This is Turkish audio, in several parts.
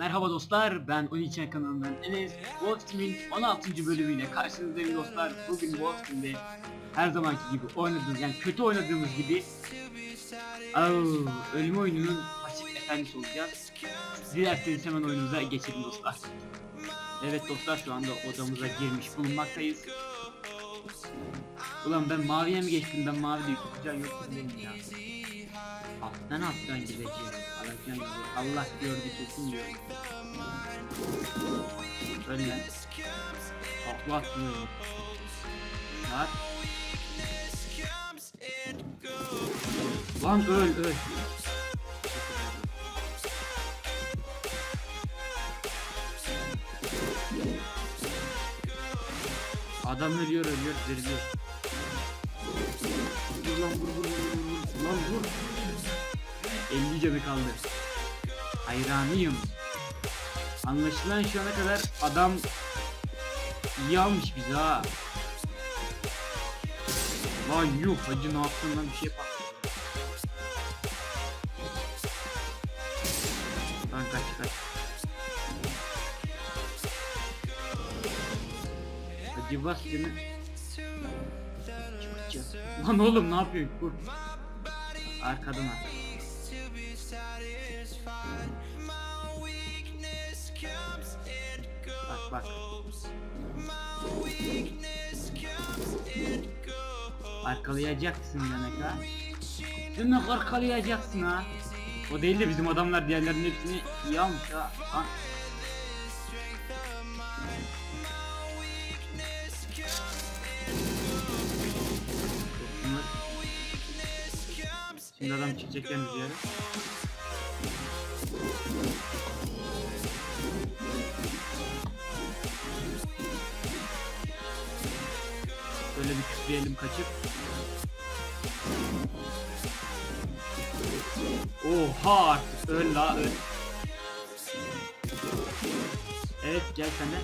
Merhaba dostlar, ben Onichen kanalından Enes. Wolf Team'in 16. bölümüyle karşınızdayım dostlar. Bugün Wolf Team'de her zamanki gibi oynadığımız, yani kötü oynadığımız gibi Au, ölüm oyununun pasif efendisi olacağız. Dilerseniz hemen oyunumuza geçelim dostlar. Evet dostlar şu anda odamıza girmiş bulunmaktayız. Ulan ben maviye mi geçtim ben mavi değil kucağı yok ya. Alttan alttan gideceğim. Gibi. Allah gördü kesin diyor. Öyle. Takla atmıyorum. Var. Lan öl öl. Adam ölüyor ölüyor diriliyor. Vur lan vur vur vur vur. Lan vur. 50 canı kaldı. Hayranıyım. Anlaşılan şu ana kadar adam iyi almış bizi ha. Lan yuh hacı ne yaptın lan bir şey yap. Lan kaç kaç. Hacı bas seni. Lan oğlum ne yapıyorsun? Vur. Arkadan at. Bak. Arkalayacaksın demek ha. Demek arkalayacaksın ha. O değil de bizim adamlar diğerlerinin hepsini iyi almış ha. Lan. Şimdi adam çıkacak yani. Bir kütleyelim kaçıp. Oha artık öl la öl. Evet gel sen de.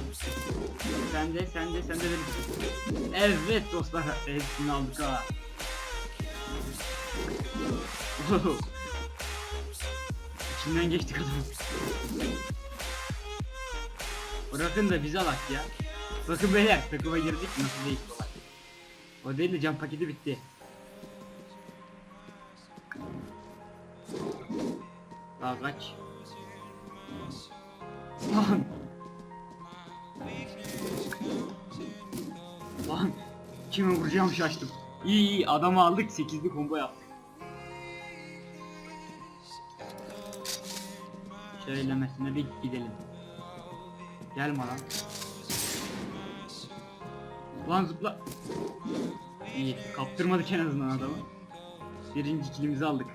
Sen de sen de sen de benim. Evet dostlar hepsini aldık ha. İçinden geçtik adam. Bırakın da bizi alak ya. Bakın beyler takıma girdik nasıl olay. O değil de cam paketi bitti. Daha kaç. Lan. Lan. Kime vuracağım şaştım. İyi iyi adamı aldık 8'li combo yaptık. Söylemesine bir gidelim. Gelme lan. Lan zıpla. İyi kaptırmadık en azından adamı. Birinci kilimizi aldık.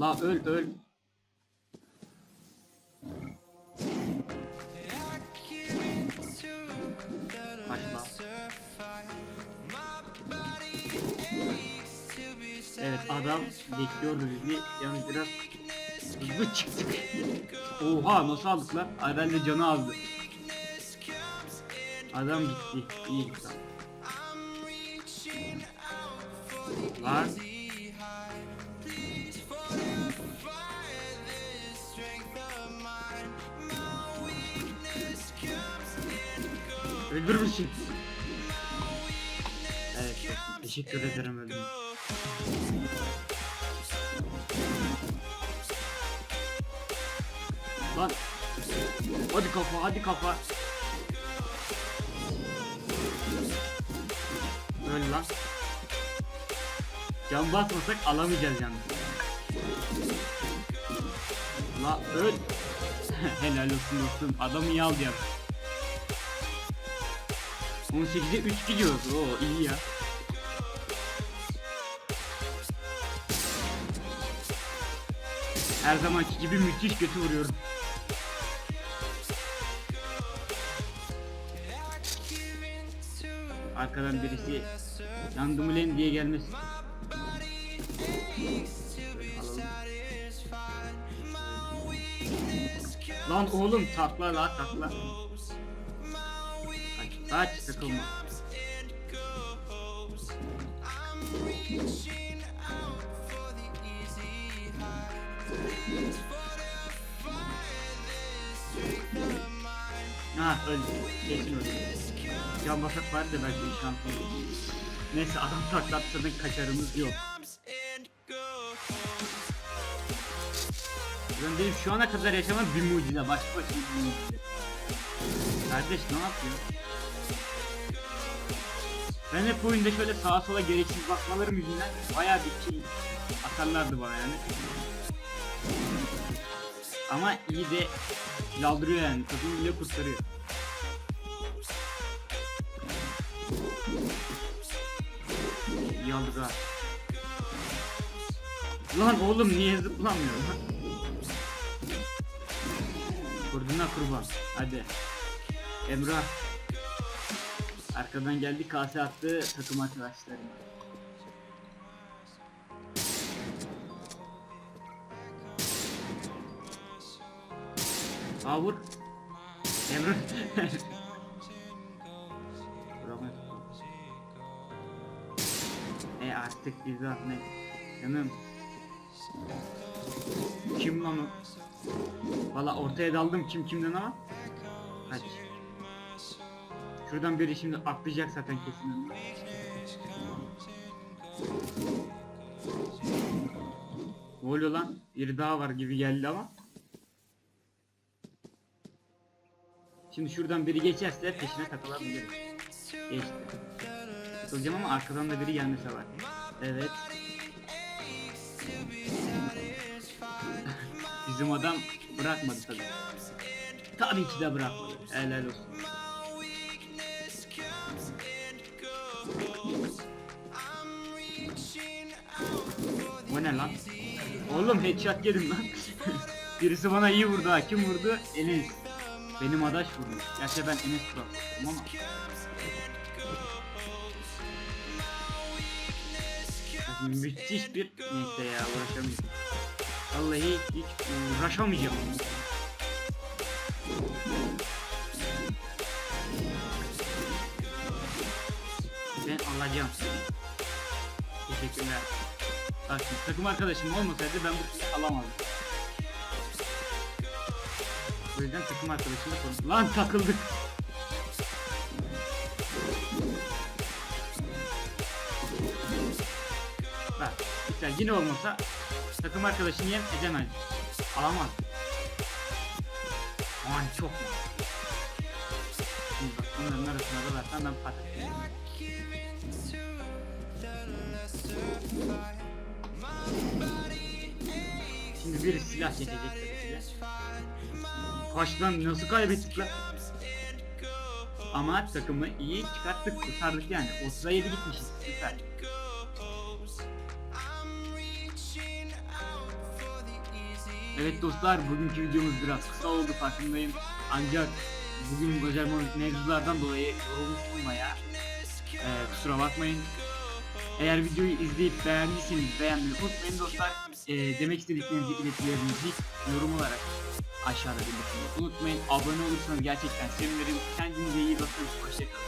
La öl öl. Başla. Evet adam bekliyordu bizi. Yalnız biraz hızlı çıktık. Oha nasıl aldık lan? Herhalde canı azdı. Adam gitti. İyi tamam. Lan. Öldürmüşsün. Evet, teşekkür ederim öldüm. Lan. Hadi kafa, hadi kafa. Öl lan. Can basmasak alamayacağız yalnız. La öl. Helal olsun dostum. Adam iyi aldı ya. 18'e 3 gidiyoruz. Oo iyi ya. Her zamanki gibi müthiş kötü vuruyorum. Arkadan birisi yandım ulen diye gelmez. Lan oğlum takla la takla. Kaç, kaç takılma. Ha öldü. Kesin öldü. Can basak var da belki şampiyon. Neyse adam taklatsa da kaçarımız yok. Ben benim şu ana kadar yaşamam bir mucize. Başka başka bir mucize. Kardeş ne yapıyor? Ben hep oyunda şöyle sağa sola gereksiz bakmalarım yüzünden bayağı bir kill atarlardı bana yani. Ama iyi de yaldırıyor yani. Takımı bile kurtarıyor. Yaldırıyor. Lan oğlum niye zıplamıyor lan? Kurduna kurban. Hadi. Emrah. Arkadan geldi kase attı takım arkadaşlarına. Aa. Emrah. E artık bir zahmet. Canım. Kim lan o? Valla ortaya daldım kim kimden ama. Hadi. Şuradan biri şimdi atlayacak zaten kesin. Ne oluyor lan? Biri daha var gibi geldi ama. Şimdi şuradan biri geçerse peşine takılabiliriz. Geçti. Takılacağım ama arkadan da biri gelmese var. Evet. Bizim adam bırakmadı tabii. Tabii ki de bırakmadı. Helal olsun. O ne lan? Oğlum headshot yedim lan. Birisi bana iyi vurdu ha. Kim vurdu? Enes. Benim adaş vurdu. Gerçi ben Enes Kural. ama. Müthiş bir neyse ya uğraşamayacağım. Vallahi hiç uğraşamayacağım. Ben alacağım. Teşekkürler. Bak takım arkadaşım olmasaydı ben bu kızı alamazdım. O yüzden takım arkadaşımla konuş. Lan takıldık. İşte yine olmasa takım arkadaşını yem edemez. Alamaz. Aman çok mu? Bunların arasına da versen ben patlatayım. Şimdi bir silah çekecek tabii ki. Kaç nasıl kaybettik lan? Ama takımı iyi çıkarttık, kurtardık yani. 30'a 7 gitmişiz. Süper. Evet dostlar bugünkü videomuz biraz kısa oldu farkındayım. Ancak bugün başarmadık mevzulardan dolayı yorulmuşum bayağı. Ee, kusura bakmayın. Eğer videoyu izleyip beğendiyseniz beğenmeyi unutmayın dostlar. Ee, demek istediklerinizi iletilerinizi yorum olarak aşağıda belirtmeyi unutmayın. Abone olursanız gerçekten sevinirim. Kendinize iyi bakın. Hoşçakalın.